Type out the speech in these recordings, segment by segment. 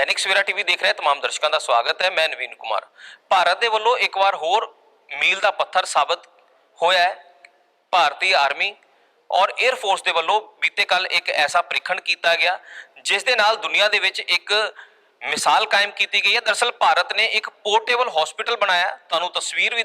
Dainik Savera TV ਦੇਖ ਰਹੇ तमाम ਦਰਸ਼ਕਾਂ ਦਾ ਸਵਾਗਤ ਹੈ, ਮੈਂ ਨਵੀਨ ਕੁਮਾਰ। ਭਾਰਤ ਦੇ ਵੱਲੋਂ ਇੱਕ ਵਾਰ ਹੋਰ ਮੀਲ ਦਾ ਪੱਥਰ ਸਾਬਤ ਹੋਇਆ ਹੈ, ਭਾਰਤੀ ਆਰਮੀ ਔਰ 에ਅਰ ਫੋਰਸ ਦੇ ਵੱਲੋਂ ਬੀਤੇ ਕੱਲ ਇੱਕ ਐਸਾ ਪ੍ਰੀਖਣ ਕੀਤਾ ਗਿਆ, ਜਿਸ ਦੇ ਨਾਲ ਦੁਨੀਆ ਦੇ ਵਿੱਚ ਇੱਕ ਮਿਸਾਲ ਕਾਇਮ ਕੀਤੀ ਗਈ ਹੈ। ਦਰਸਲ ਭਾਰਤ ਨੇ ਇੱਕ ਪੋਰਟੇਬਲ ਹਸਪੀਟਲ ਬਣਾਇਆ, ਤੁਹਾਨੂੰ ਤਸਵੀਰ ਵੀ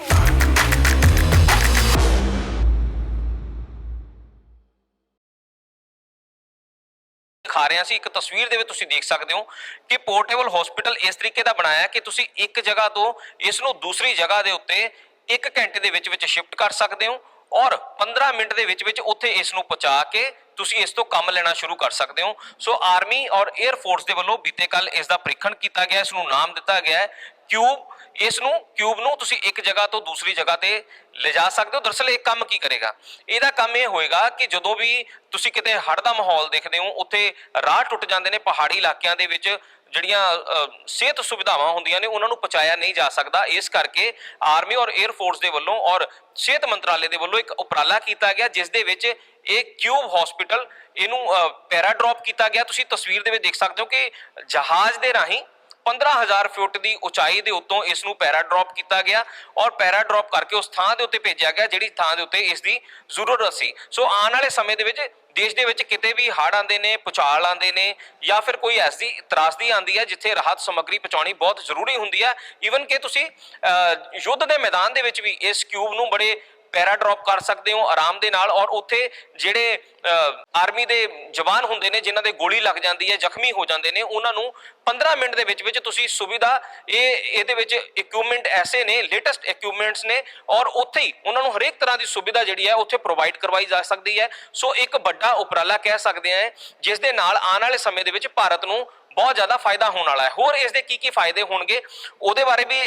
ਰਿਹਾ ਸੀ, ਇੱਕ ਤਸਵੀਰ ਦੇ ਵਿੱਚ ਤੁਸੀਂ ਦੇਖ ਸਕਦੇ ਹੋ ਕਿ ਪੋਰਟੇਬਲ ਹਸਪੀਟਲ ਇਸ ਤਰੀਕੇ ਦਾ ਬਣਾਇਆ ਕਿ ਤੁਸੀਂ ਇੱਕ ਜਗ੍ਹਾ ਤੋਂ ਇਸ ਨੂੰ ਦੂਸਰੀ ਜਗ੍ਹਾ ਦੇ ਉੱਤੇ 1 ਘੰਟੇ ਦੇ ਵਿੱਚ ਵਿੱਚ ਸ਼ਿਫਟ ਕਰ ਸਕਦੇ ਹੋ ਔਰ 15 ਮਿੰਟ ਦੇ ਵਿੱਚ ਵਿੱਚ ਉੱਥੇ ਇਸ ਨੂੰ ਪਹੁੰਚਾ ਕੇ ਤੁਸੀਂ ਇਸ ਤੋਂ ਕੰਮ ਲੈਣਾ ਸ਼ੁਰੂ ਕਰ ਸਕਦੇ ਹੋ। ਸੋ ਆਰਮੀ ਔਰ 에ਅਰ ਫੋਰਸ ਦੇ ਵੱਲੋਂ ਬੀਤੇ ਕੱਲ ਇਸ ਦਾ ਪ੍ਰੀਖਣ ਕੀਤਾ ਗਿਆ, ਇਸ ਨੂੰ ਨਾਮ ਦਿੱਤਾ ਗਿਆ ਕਿਊਬ ਇਸ ਨੂੰ ਕਿਊਬ ਨੂੰ ਤੁਸੀਂ ਇੱਕ ਜਗ੍ਹਾ ਤੋਂ ਦੂਸਰੀ ਜਗ੍ਹਾ ਤੇ ਲਿਜਾ ਸਕਦੇ ਹੋ। ਦਰਅਸਲ ਇਹ ਕੰਮ ਕੀ ਕਰੇਗਾ? ਇਹਦਾ ਕੰਮ ਇਹ ਹੋਏਗਾ ਕਿ ਜਦੋਂ ਵੀ ਤੁਸੀਂ ਕਿਤੇ ਹੜ੍ਹ ਦਾ ਮਾਹੌਲ ਦੇਖਦੇ ਹੋ, ਉੱਥੇ ਰਾਹ ਟੁੱਟ ਜਾਂਦੇ ਨੇ ਪਹਾੜੀ ਇਲਾਕਿਆਂ ਦੇ ਵਿੱਚ, ਜਿਹੜੀਆਂ ਸਿਹਤ ਸੁਵਿਧਾਵਾਂ ਹੁੰਦੀਆਂ ਨੇ, ਉਹਨਾਂ ਨੂੰ ਪਹੁੰਚਾਇਆ ਨਹੀਂ ਜਾ ਸਕਦਾ। ਇਸ ਕਰਕੇ ਆਰਮੀ ਔਰ 에ਅਰ ਫੋਰਸ ਦੇ ਵੱਲੋਂ ਔਰ ਸਿਹਤ ਮੰਤਰਾਲੇ ਦੇ ਵੱਲੋਂ ਇੱਕ ਉਪਰਾਲਾ ਕੀਤਾ ਗਿਆ, ਜਿਸ ਦੇ ਵਿੱਚ ਇਹ ਕਿਊਬ ਹਸਪੀਟਲ ਇਹਨੂੰ ਪੈਰਾ ਕੀਤਾ ਗਿਆ। ਤੁਸੀਂ ਤਸਵੀਰ ਦੇ ਵਿੱਚ ਦੇਖ ਸਕਦੇ ਹੋ ਕਿ ਜਹਾਜ਼ ਦੇ ਰਾਹੀਂ 15000 ਫੁੱਟ ਦੀ ਉਚਾਈ ਦੇ ਉੱਤੋਂ ਇਸ ਨੂੰ ਪੈਰਾ ਕੀਤਾ ਗਿਆ ਔਰ ਪੈਰਾ ਕਰਕੇ ਉਸ ਥਾਂ ਦੇ ਉੱਤੇ ਭੇਜਿਆ ਗਿਆ ਜਿਹੜੀ ਥਾਂ ਦੇ ਉੱਤੇ ਇਸ ਦੀ ਜ਼ਰੂਰਤ ਸੀ। ਸੋ ਆਉਣ ਵਾਲੇ ਸਮੇਂ ਦੇ ਵਿੱਚ ਦੇਸ਼ ਦੇ ਵਿੱਚ ਕਿਤੇ ਵੀ ਹੜ੍ਹ ਆਉਂਦੇ ਨੇ ਪੁਚਾਲ ਆਉਂਦੇ ਨੇ ਜਾਂ ਫਿਰ ਕੋਈ ਐਸੀ ਤਰਾਸਦੀ ਆਉਂਦੀ ਹੈ ਜਿੱਥੇ ਰਾਹਤ ਸਮੱਗਰੀ ਪਹੁੰਚਾਉਣੀ ਬਹੁਤ ਜ਼ਰੂਰੀ ਹੁੰਦੀ ਹੈ। ਈਵਨ ਕਿ ਤੁਸੀਂ ਅਹ, ਯੁੱਧ ਦੇ ਮੈਦਾਨ ਦੇ ਵਿੱਚ ਵੀ ਇਸ ਕਿਊਬ ਨੂੰ ਬੜੇ ਪੈਰਾ ਡ੍ਰੌਪ ਕਰ ਸਕਦੇ ਹੋ ਆਰਾਮ ਦੇ ਨਾਲ ਔਰ ਉੱਥੇ ਜਿਹੜੇ ਆਰਮੀ ਦੇ ਜਵਾਨ ਹੁੰਦੇ ਨੇ, ਜਿਨ੍ਹਾਂ ਦੇ ਗੋਲੀ ਲੱਗ ਜਾਂਦੀ ਹੈ, ਜ਼ਖਮੀ ਹੋ ਜਾਂਦੇ ਨੇ, ਉਹਨਾਂ ਨੂੰ 15 ਮਿੰਟ ਦੇ ਵਿੱਚ ਵਿੱਚ ਤੁਸੀਂ ਸੁਵਿਧਾ, ਇਹ, ਇਹਦੇ ਵਿੱਚ ਇਕਵਿਪਮੈਂਟ ਐਸੇ ਨੇ ਲੇਟੈਸਟ ਇਕਵਿਪਮੈਂਟਸ ਨੇ ਔਰ ਉੱਥੇ ਹੀ ਉਹਨਾਂ ਨੂੰ ਹਰੇਕ ਤਰ੍ਹਾਂ ਦੀ ਸੁਵਿਧਾ ਜਿਹੜੀ ਹੈ ਉੱਥੇ ਪ੍ਰੋਵਾਈਡ ਕਰਵਾਈ ਜਾ ਸਕਦੀ ਹੈ। ਸੋ ਇੱਕ ਵੱਡਾ ਉਪਰਾਲਾ ਕਹਿ ਸਕਦੇ ਆ ਜਿਸ ਦੇ ਨਾਲ ਆਉਣ ਵਾਲੇ ਸਮੇਂ ਦੇ ਵਿੱਚ ਭਾਰਤ ਨੂੰ ਬਹੁਤ ਜ਼ਿਆਦਾ ਫਾਇਦਾ ਹੋਣ ਵਾਲਾ ਹੈ। ਹੋਰ ਇਸ ਦੇ ਕੀ ਕੀ ਫਾਇਦੇ ਹੋਣਗੇ, ਉਹਦੇ ਬਾਰੇ ਵੀ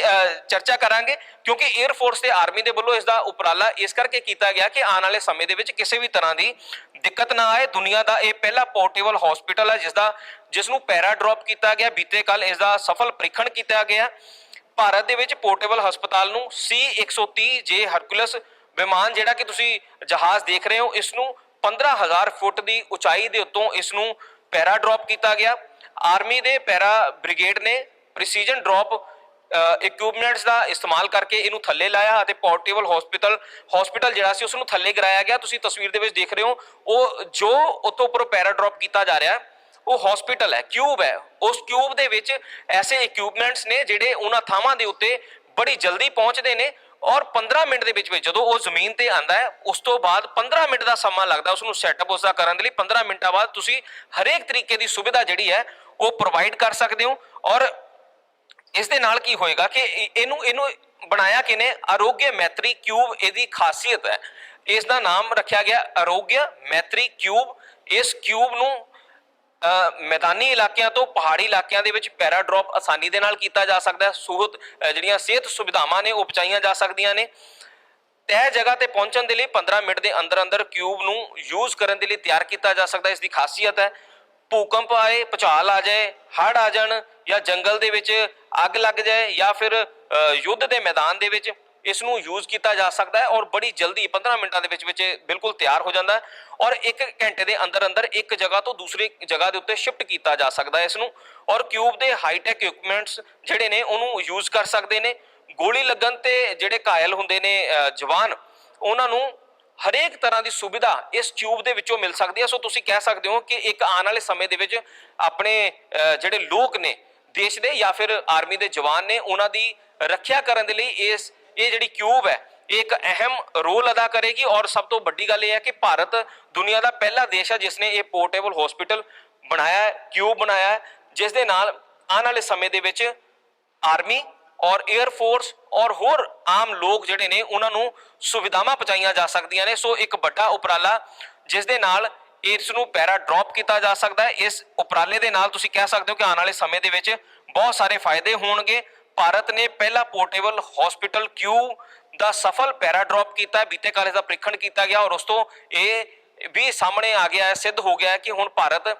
ਚਰਚਾ ਕਰਾਂਗੇ। ਕਿਉਂਕਿ 에ਅਰ ਫੋਰਸ ਤੇ ਆਰਮੀ ਦੇ ਵੱਲੋਂ ਇਸ ਦਾ ਉਪਰਾਲਾ ਇਸ ਕਰਕੇ ਕੀਤਾ ਗਿਆ ਕਿ ਆਉਣ ਵਾਲੇ ਸਮੇਂ ਦੇ ਵਿੱਚ ਕਿਸੇ ਵੀ ਤਰ੍ਹਾਂ ਦੀ ਦਿੱਕਤ ਨਾ ਆਏ। ਦੁਨੀਆ ਦਾ ਇਹ ਪਹਿਲਾ ਪੋਰਟੇਬਲ ਹਸਪੀਟਲ ਹੈ ਜਿਸ ਦਾ ਜਿਸ ਨੂੰ ਪੈਰਾ ਡ੍ਰੌਪ ਕੀਤਾ ਗਿਆ। ਬੀਤੇ ਕੱਲ ਇਸ ਦਾ ਸਫਲ ਪ੍ਰੀਖਣ ਕੀਤਾ ਗਿਆ। ਭਾਰਤ ਦੇ ਵਿੱਚ ਪੋਰਟੇਬਲ ਹਸਪਤਾਲ ਨੂੰ C130 ਜੇ ਹਰਕੁਲਸ ਵਿਮਾਨ, ਜਿਹੜਾ ਕਿ ਤੁਸੀਂ ਜਹਾਜ਼ ਦੇਖ ਰਹੇ ਹੋ, ਇਸ ਨੂੰ 15000 ਫੁੱਟ ਦੀ ਉਚਾਈ ਦੇ ਉੱਤੋਂ ਇਸ ਨੂੰ ਪੈਰਾ ਡ੍ਰੌਪ ਕੀਤਾ ਗਿਆ। ਆਰਮੀ ਦੇ ਪੈਰਾ ਬ੍ਰਿਗੇਡ ਨੇ ਪ੍ਰੀਸੀਜਨ ਡ੍ਰੌਪ ਇਕਵਿਪਮੈਂਟਸ ਦਾ ਇਸਤੇਮਾਲ ਕਰਕੇ ਇਹਨੂੰ ਥੱਲੇ ਲਾਇਆ ਅਤੇ ਪੋਰਟੇਬਲ ਹਸਪੀਟਲ ਹਸਪੀਟਲ ਜਿਹੜਾ ਸੀ ਉਸ ਨੂੰ ਥੱਲੇ ਗਿਰਾਇਆ ਗਿਆ। ਤੁਸੀਂ ਤਸਵੀਰ ਦੇ ਵਿੱਚ ਦੇਖ ਰਹੇ ਹੋ, ਉਹ ਜੋ ਉਤੋਂ ਉੱਪਰ ਪੈਰਾ ਡ੍ਰੌਪ ਕੀਤਾ ਜਾ ਰਿਹਾ ਹੈ ਉਹ ਹਸਪੀਟਲ ਹੈ ਕਿਊਬ ਹੈ। ਉਸ ਕਿਊਬ ਦੇ ਵਿੱਚ ਐਸੇ ਇਕਵਿਪਮੈਂਟਸ ਨੇ ਜਿਹੜੇ ਉਹਨਾਂ ਥਾਵਾਂ ਦੇ ਉੱਤੇ ਬੜੀ ਜਲਦੀ ਪਹੁੰਚਦੇ ਨੇ। ਔਰ 15 ਮਿੰਟ ਦੇ ਵਿੱਚ ਵਿੱਚ ਜਦੋਂ ਉਹ ਜ਼ਮੀਨ ਤੇ ਆਂਦਾ ਹੈ, ਉਸ ਤੋਂ ਬਾਅਦ 15 ਮਿੰਟ ਦਾ ਸਮਾਂ ਲੱਗਦਾ ਉਸ ਨੂੰ ਸੈਟਅਪ ਉਸ ਦਾ ਕਰਨ ਦੇ ਲਈ। 15 ਮਿੰਟਾਂ ਬਾਅਦ ਤੁਸੀਂ ਹਰੇਕ ਤਰੀਕੇ ਦੀ ਸੁਵਿਧਾ ਜਿਹੜੀ ਹੈ, ਉਹ ਪ੍ਰੋਵਾਈਡ ਕਰ ਸਕਦੇ ਹੋ। ਔਰ ਇਸ ਦੇ ਨਾਲ ਕੀ ਹੋਏਗਾ ਕਿ ਇਹਨੂੰ ਇਹਨੂੰ ਬਣਾਇਆ ਕਿਨੇ ਆਰੋਗਯ ਮੈਤਰੀ ਕਿਊਬ ਇਹਦੀ ਖਾਸੀਅਤ ਹੈ। ਇਸ ਦਾ ਨਾਮ ਰੱਖਿਆ ਗਿਆ ਆਰੋਗਯ ਮੈਤਰੀ ਕਿਊਬ। ਇਸ ਕਿਊਬ ਨੂੰ ਮੈਦਾਨੀ ਇਲਾਕਿਆਂ ਤੋਂ ਪਹਾੜੀ ਇਲਾਕਿਆਂ ਦੇ ਵਿੱਚ ਪੈਰਾ ਆਸਾਨੀ ਦੇ ਨਾਲ ਕੀਤਾ ਜਾ ਸਕਦਾ ਹੈ। ਸਹੂਲਤ ਜਿਹੜੀਆਂ ਸਿਹਤ ਸੁਵਿਧਾਵਾਂ ਨੇ ਉਹ ਪਹੁੰਚਾਈਆਂ ਜਾ ਸਕਦੀਆਂ ਨੇ। ਤੈਅ ਜਗ੍ਹਾ ਤੇ ਪਹੁੰਚਣ ਦੇ ਲਈ 15 ਮਿੰਟ ਦੇ ਅੰਦਰ ਅੰਦਰ ਕਿਊਬ ਨੂੰ ਯੂਜ਼ ਕਰਨ ਦੇ ਲਈ ਤਿਆਰ ਕੀਤਾ ਜਾ ਸਕਦਾ ਇਸ ਦੀ ਖਾਸੀਅਤ ਹੈ, ਭੂਕੰਪ ਆਏ, ਭੁਚਾਲ ਆ ਜਾਏ, ਹੜ੍ਹ ਆ ਜਾਣ ਜਾਂ ਜੰਗਲ ਦੇ ਵਿੱਚ ਅੱਗ ਲੱਗ ਜਾਏ ਜਾਂ ਫਿਰ ਯੁੱਧ ਦੇ ਮੈਦਾਨ ਦੇ ਵਿੱਚ ਇਸ ਨੂੰ ਯੂਜ਼ ਕੀਤਾ ਜਾ ਸਕਦਾ ਹੈ ਔਰ ਬੜੀ ਜਲਦੀ 15 ਮਿੰਟਾਂ ਦੇ ਵਿੱਚ ਵਿੱਚ ਇਹ ਬਿਲਕੁਲ ਤਿਆਰ ਹੋ ਜਾਂਦਾ ਹੈ ਔਰ 1 ਘੰਟੇ ਦੇ ਅੰਦਰ ਅੰਦਰ ਇੱਕ ਜਗ੍ਹਾ ਤੋਂ ਦੂਸਰੀ ਜਗ੍ਹਾ ਦੇ ਉੱਤੇ ਸ਼ਿਫਟ ਕੀਤਾ ਜਾ ਸਕਦਾ ਹੈ ਇਸ ਨੂੰ ਔਰ ਕਿਊਬ ਦੇ ਹਾਈਟੈਕ ਇਕਵਿਪਮੈਂਟਸ ਜਿਹੜੇ ਨੇ ਉਹਨੂੰ ਯੂਜ਼ ਕਰ ਸਕਦੇ ਨੇ, ਗੋਲੀ ਲੱਗਣ ਤੇ ਜਿਹੜੇ ਘਾਇਲ ਹੁੰਦੇ ਨੇ ਜਵਾਨ, ਉਹਨਾਂ ਨੂੰ ਹਰੇਕ ਤਰ੍ਹਾਂ ਦੀ ਸੁਵਿਧਾ ਇਸ ਟਿਊਬ ਦੇ ਵਿੱਚੋਂ ਮਿਲ ਸਕਦੀ ਹੈ। ਸੋ ਤੁਸੀਂ ਕਹਿ ਸਕਦੇ ਹੋ ਕਿ ਇੱਕ ਆਉਣ ਵਾਲੇ ਸਮੇਂ ਦੇ ਵਿੱਚ ਆਪਣੇ ਜਿਹੜੇ ਲੋਕ ਨੇ, ਦੇਸ਼ ਦੇ ਜਾਂ ਫਿਰ ਆਰਮੀ ਦੇ ਜਵਾਨ ਨੇ, ਉਹਨਾਂ ਦੀ ਰੱਖਿਆ ਕਰਨ ਦੇ ਲਈ ਇਸ ਇਹ ਜਿਹੜੀ ਕਿਊਬ ਹੈ, ਇਹ ਇੱਕ ਅਹਿਮ ਰੋਲ ਅਦਾ ਕਰੇਗੀ ਔਰ ਸਭ ਤੋਂ ਵੱਡੀ ਗੱਲ ਇਹ ਹੈ ਕਿ ਭਾਰਤ ਦੁਨੀਆ ਦਾ ਪਹਿਲਾ ਦੇਸ਼ ਹੈ ਜਿਸ ਨੇ ਇਹ ਪੋਰਟੇਬਲ ਹਸਪੀਟਲ ਬਣਾਇਆ ਹੈ ਕਿਊਬ ਬਣਾਇਆ ਹੈ ਜਿਸ ਦੇ ਨਾਲ ਆਉਣ ਵਾਲੇ ਸਮੇਂ ਦੇ ਵਿੱਚ ਆਰਮੀ ਔਰ 에ਅਰ ਫੋਰਸ ਔਰ ਹੋਰ ਆਮ ਲੋਕ ਜਿਹੜੇ ਨੇ ਉਹਨਾਂ ਨੂੰ ਸੁਵਿਧਾਵਾਂ ਪਹੁੰਚਾਈਆਂ ਜਾ ਸਕਦੀਆਂ ਨੇ। ਸੋ ਇੱਕ ਵੱਡਾ ਉਪਰਾਲਾ ਜਿਸ ਦੇ ਨਾਲ ਇਸ ਨੂੰ ਪੈਰਾ ਡ੍ਰੌਪ ਕੀਤਾ ਜਾ ਸਕਦਾ ਹੈ। ਇਸ ਉਪਰਾਲੇ ਦੇ ਨਾਲ ਤੁਸੀਂ ਕਹਿ ਸਕਦੇ ਹੋ ਕਿ ਆਉਣ ਵਾਲੇ ਸਮੇਂ ਦੇ ਵਿੱਚ ਬਹੁਤ ਸਾਰੇ ਫਾਇਦੇ ਹੋਣਗੇ। ਭਾਰਤ ਨੇ ਪਹਿਲਾ ਪੋਰਟੇਬਲ ਹਸਪੀਟਲ ਕਿਊ ਦਾ ਸਫਲ ਪੈਰਾ ਡ੍ਰੌਪ ਕੀਤਾ ਬੀਤੇ ਕਾਲ ਦਾ ਪ੍ਰੀਖਣ ਕੀਤਾ ਗਿਆ ਔਰ ਉਸ ਤੋਂ ਇਹ ਵੀ ਸਾਹਮਣੇ ਆ ਗਿਆ ਹੈ ਸਿੱਧ ਹੋ ਗਿਆ ਹੈ ਕਿ ਹੁਣ ਭਾਰਤ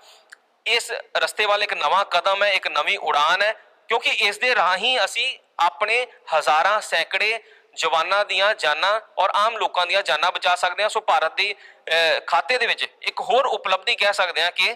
ਇਸ ਰਸਤੇ ਵੱਲ ਇੱਕ ਨਵਾਂ ਕਦਮ ਹੈ ਇੱਕ ਨਵੀਂ ਉਡਾਨ ਹੈ ਕਿਉਂਕਿ ਇਸ ਦੇ ਰਾਹੀਂ ਅਸੀਂ ਆਪਣੇ ਹਜ਼ਾਰਾਂ ਸੈਂਕੜੇ ਜਵਾਨਾਂ ਦੀਆਂ ਜਾਨਾਂ ਔਰ ਆਮ ਲੋਕਾਂ ਦੀਆਂ ਜਾਨਾਂ ਬਚਾ ਸਕਦੇ ਹਾਂ। ਸੋ ਭਾਰਤ ਦੀ ਅਹ, ਖਾਤੇ ਦੇ ਵਿੱਚ ਇੱਕ ਹੋਰ ਉਪਲਬਧੀ ਕਹਿ ਸਕਦੇ ਹਾਂ ਕਿ